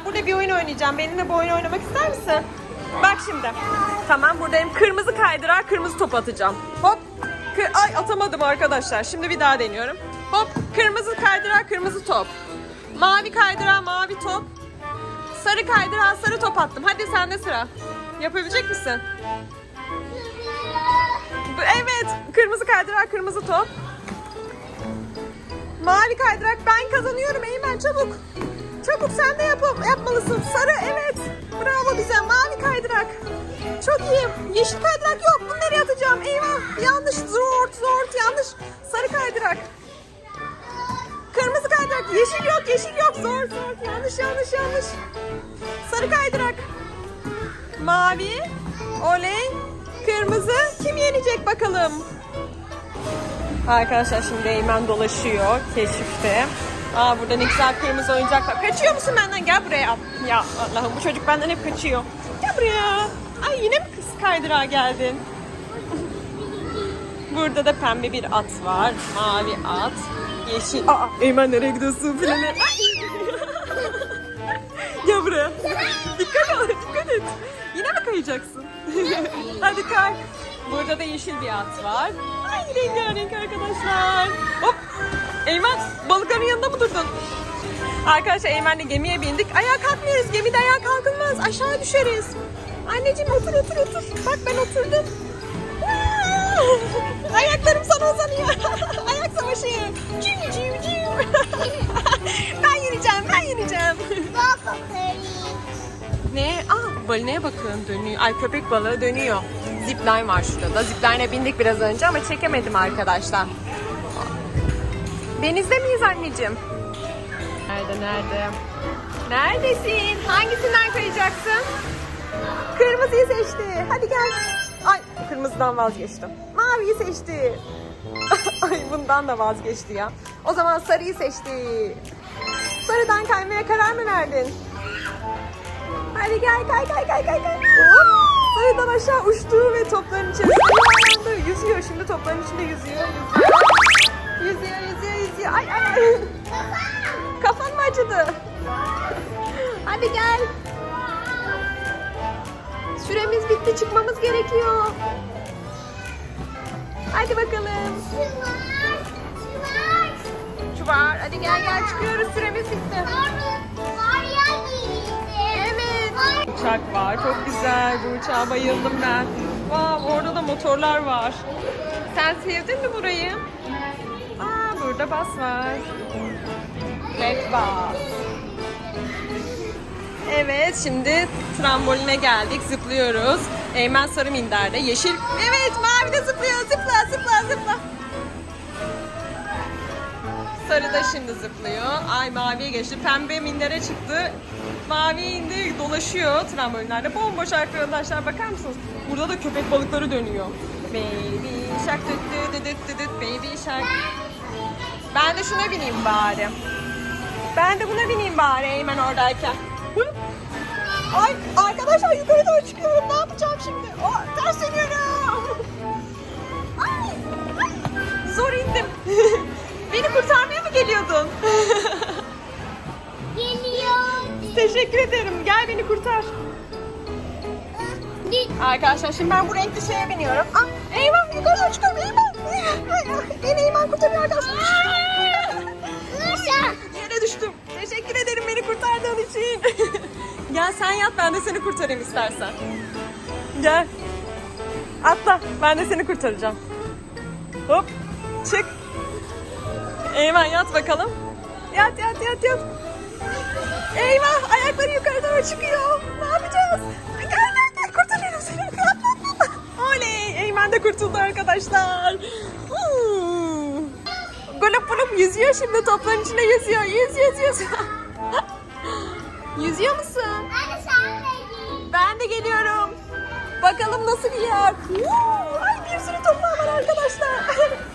Ben burada bir oyun oynayacağım. Benimle bu oyunu oynamak ister misin? Bak şimdi. Tamam buradayım. Kırmızı kaydırağa kırmızı top atacağım. Hop. Kı- Ay atamadım arkadaşlar. Şimdi bir daha deniyorum. Hop. Kırmızı kaydırağa kırmızı top. Mavi kaydırağa mavi top. Sarı kaydırağa sarı top attım. Hadi sende sıra. Yapabilecek misin? Evet. Kırmızı kaydırak kırmızı top. Mavi kaydırak ben kazanıyorum Eymen çabuk. Çabuk sen de yap yapmalısın. Sarı evet. Bravo bize. Mavi kaydırak. Çok iyi. Yeşil kaydırak yok. Bunu nereye atacağım? Eyvah. Yanlış. Zort zort yanlış. Sarı kaydırak. Kırmızı kaydırak. Yeşil yok. Yeşil yok. Zor zor. Yanlış yanlış yanlış. Sarı kaydırak. Mavi. Oley. Kırmızı. Kim yenecek bakalım? Arkadaşlar şimdi Eymen dolaşıyor keşifte. Aa burada ne güzel kırmızı oyuncak var. Kaçıyor musun benden? Gel buraya. Ya Allah'ım bu çocuk benden hep kaçıyor. Gel buraya. Ay yine mi kız kaydırağa geldin? Burada da pembe bir at var. Mavi at. Yeşil. Aa Eymen nereye gidiyorsun filan. Gel buraya. Dikkat et, dikkat et. Yine mi kayacaksın? Hadi kay. Burada da yeşil bir at var. Ay rengarenk arkadaşlar. Hop. Eymen balıkların yanında mı durdun? Arkadaşlar Eymen'le gemiye bindik. Ayağa kalkmıyoruz. Gemide ayağa kalkılmaz. Aşağı düşeriz. Anneciğim otur otur otur. Bak ben oturdum. Ayaklarım sana uzanıyor. Ayak savaşı. Ciu ciu ciu. ben yürüyeceğim, ben yürüyeceğim. Ne? Aa balineye bakın dönüyor. Ay köpek balığı dönüyor. Zipline var şurada da. Zipline'e bindik biraz önce ama çekemedim arkadaşlar. Denizde miyiz anneciğim? Nerede nerede? Neredesin? Hangisinden kayacaksın? Kırmızıyı seçti. Hadi gel. Ay kırmızıdan vazgeçtim. Maviyi seçti. Ay bundan da vazgeçti ya. O zaman sarıyı seçti. Sarıdan kaymaya karar mı verdin? Hadi gel kay kay kay kay kay. Sarıdan aşağı uçtu ve topların içerisinde yuvarlandı. Yüzüyor şimdi topların içinde yüzüyor. Yüzüyor yüzüyor yüzüyor. yüzüyor. Ay ay. Kafan mı acıdı? Hadi gel. Süremiz bitti çıkmamız gerekiyor. Hadi bakalım. Çuvar. Hadi gel gel çıkıyoruz süremiz bitti. Uçak var. Çok güzel. Bu uçağa bayıldım ben. Wow, orada da motorlar var. Sen sevdin mi burayı? Aa, burada bas var. Black bus. Evet, şimdi tramboline geldik. Zıplıyoruz. Eymen sarı minderde. Yeşil. Evet, mavi de zıplıyor. Zıpla, zıpla, zıpla. Sarı da şimdi zıplıyor. Ay maviye geçti. Pembe mindere çıktı. Mavi indi dolaşıyor trambolinlerde. Bomboş arkadaşlar bakar mısınız? Burada da köpek balıkları dönüyor. Baby shark düt düt düt düt baby shark. Ben de şuna bineyim bari. Ben de buna bineyim bari Eymen oradayken. Ay arkadaşlar yukarı doğru çıkıyorum. Ne yapacağım Teşekkür ederim. Gel beni kurtar. Arkadaşlar şimdi ben bu renkli şeye biniyorum. Ah, eyvah yukarıdan çıkıyorum. Eyvah. Eyvah. Beni Eyvah kurtarıyor arkadaşlar. Yere düştüm. Teşekkür ederim beni kurtardığın için. Gel sen yat ben de seni kurtarayım istersen. Gel. Atla ben de seni kurtaracağım. Hop çık. Eyvah yat bakalım. Yat yat yat yat. Eyvah ayakları yukarı doğru çıkıyor. Ne yapacağız? Gel gel gel kurtarıyorum seni. Oley Eymen de kurtuldu arkadaşlar. Hmm. Gulup gulup yüzüyor şimdi topların içinde yüzüyor. Yüz yüz yüz. yüzüyor musun? Ben de geliyorum. Bakalım nasıl bir yer. Ay bir sürü toprağı var arkadaşlar.